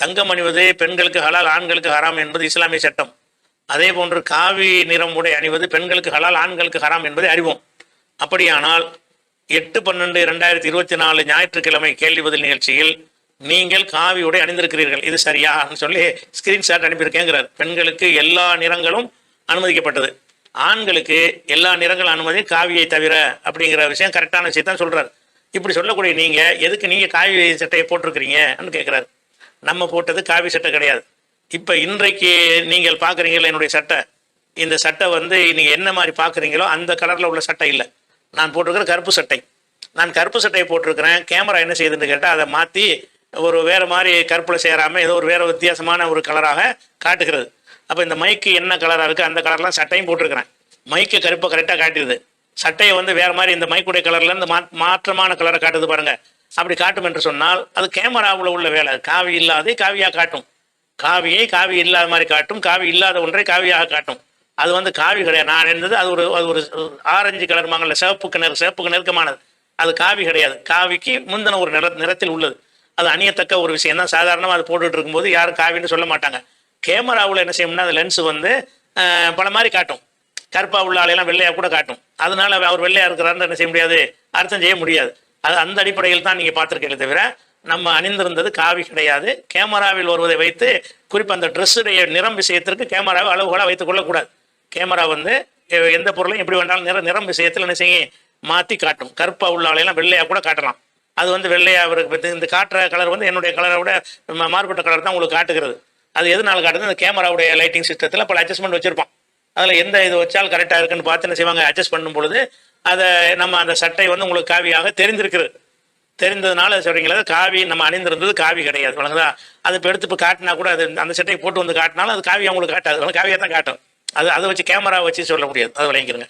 தங்கம் அணிவது பெண்களுக்கு ஹலால் ஆண்களுக்கு ஹராம் என்பது இஸ்லாமிய சட்டம். அதே போன்று காவி நிறம் உடை அணிவது பெண்களுக்கு ஹலால் ஆண்களுக்கு ஹராம் என்பதை அறிவோம். அப்படியானால் எட்டு பன்னெண்டு ரெண்டாயிரத்தி இருபத்தி நாலு ஞாயிற்றுக்கிழமை கேள்வி பதில் நிகழ்ச்சியில் நீங்கள் காவி உடை அணிந்திருக்கிறீர்கள். இது சரியான்னு சொல்லி ஸ்கிரீன்ஷாட் அனுப்பியிருக்கேங்கிறார். பெண்களுக்கு எல்லா நிறங்களும் அனுமதிக்கப்பட்டது. ஆண்களுக்கு எல்லா நிறங்களும் அனுமதி காவியை தவிர அப்படிங்கிற விஷயம் கரெக்டான விஷயத்தான் சொல்கிறார் சொல்றாரு. இப்படி சொல்லக்கூடிய நீங்க எதுக்கு நீங்க காவி சட்டையை போட்டிருக்கிறீங்கன்னு கேட்கிறாரு நம்ம போட்டது காவி சட்டை கிடையாது. இப்போ இன்றைக்கு நீங்கள் பார்க்குறீங்களா என்னுடைய சட்டை. இந்த சட்டை வந்து நீங்கள் என்ன மாதிரி பார்க்குறீங்களோ அந்த கலரில் உள்ள சட்டை இல்லை. நான் போட்டிருக்கிற கருப்பு சட்டை. நான் கருப்பு சட்டையை போட்டிருக்கிறேன். கேமரா என்ன செய்யுதுன்னு கேட்டால் அதை மாற்றி ஒரு வேறு மாதிரி கருப்பில் சேராமல் ஏதோ ஒரு வேறு வித்தியாசமான ஒரு கலராக காட்டுகிறது. அப்போ இந்த மைக்கு என்ன கலராக இருக்குது அந்த கலர்லாம் சட்டையும் போட்டிருக்கிறேன். மைக்கு கருப்பை கரெக்டாக காட்டிடுது சட்டையை வந்து வேறு மாதிரி இந்த மைக்குடைய கலர்லேருந்து மா மாற்றமான கலரை காட்டுது பாருங்கள் அப்படி காட்டும் என்று சொன்னால் அது கேமராவில் உள்ள வேலை. காவி இல்லாதே காவியாக காட்டும். காவியை காவி இல்லாத மாதிரி காட்டும். காவி இல்லாத ஒன்றை காவியாக காட்டும். அது வந்து காவி கிடையாது. நான் இருந்தது அது ஒரு அது ஒரு ஆரஞ்சு கலர் மாங்கல்ல சிவப்புக்கு நிற சிவப்புக்கு நெருக்கமானது. அது காவி கிடையாது. காவிக்கு முந்தின ஒரு நிற நிறத்தில் உள்ளது. அது அணியத்தக்க ஒரு விஷயம் தான் சாதாரணமாக அது போட்டுட்டு இருக்கும்போது யாரும் காவின்னு சொல்ல மாட்டாங்க. கேமராவில் என்ன செய்யும்னா அந்த லென்ஸ் வந்து பல மாதிரி காட்டும். கருப்பா உள்ள ஆளையெல்லாம் வெள்ளையாக கூட காட்டும். அதனால அவர் வெள்ளையாக இருக்கிறாருன்னு என்ன செய்ய முடியாது? அர்த்தம் செய்ய முடியாது. அது அந்த அடிப்படையில் தான் நீங்கள் பார்த்துருக்கீங்களே தவிர நம்ம அணிந்திருந்தது காவி கிடையாது. கேமராவில் வருவதை வைத்து குறிப்பு அந்த ட்ரெஸ்ஸுடைய நிறம் விஷயத்திற்கு கேமராவை அளவுகளாக வைத்துக் கொள்ளக்கூடாது. கேமரா வந்து எந்த பொருளையும் எப்படி வேண்டாலும் நிற நிறம் விஷயத்தில் என்ன செய்யும்? மாற்றி காட்டும். கருப்பாக உள்ள ஆளையெல்லாம் வெள்ளையாக கூட காட்டலாம். அது வந்து வெள்ளையாக அவருக்கு இந்த காட்டுற கலர் வந்து என்னுடைய கலரை விட மாறுபட்ட கலர் தான் உங்களுக்கு காட்டுகிறது. அது எதனால காட்டுது? அந்த கேமராவுடைய லைட்டிங் சிஸ்டத்தில் பல அட்ஜஸ்ட்மெண்ட் வச்சுருப்பான். அதில் எந்த இது வச்சால் கரெக்டாக இருக்குன்னு பார்த்து என்ன செய்வாங்க? அட்ஜஸ்ட் பண்ணும் பொழுது அதை நம்ம அந்த சட்டை வந்து உங்களுக்கு காவியாக தெரிந்திருக்கிறது. தெரிந்ததுனால சொல்றீங்களா காவி நம்ம அணிந்திருந்தது காவி கிடையாது. வழங்குதா? அது இப்போ எடுத்து இப்போ காட்டினா கூட அது அந்த சட்டையை போட்டு வந்து காட்டினாலும் அது காவி அவங்களுக்கு காட்டாது. காவியாக தான் காட்டும். அது அதை வச்சு கேமரா வச்சு சொல்ல முடியாது. அதை விளங்கிருங்க.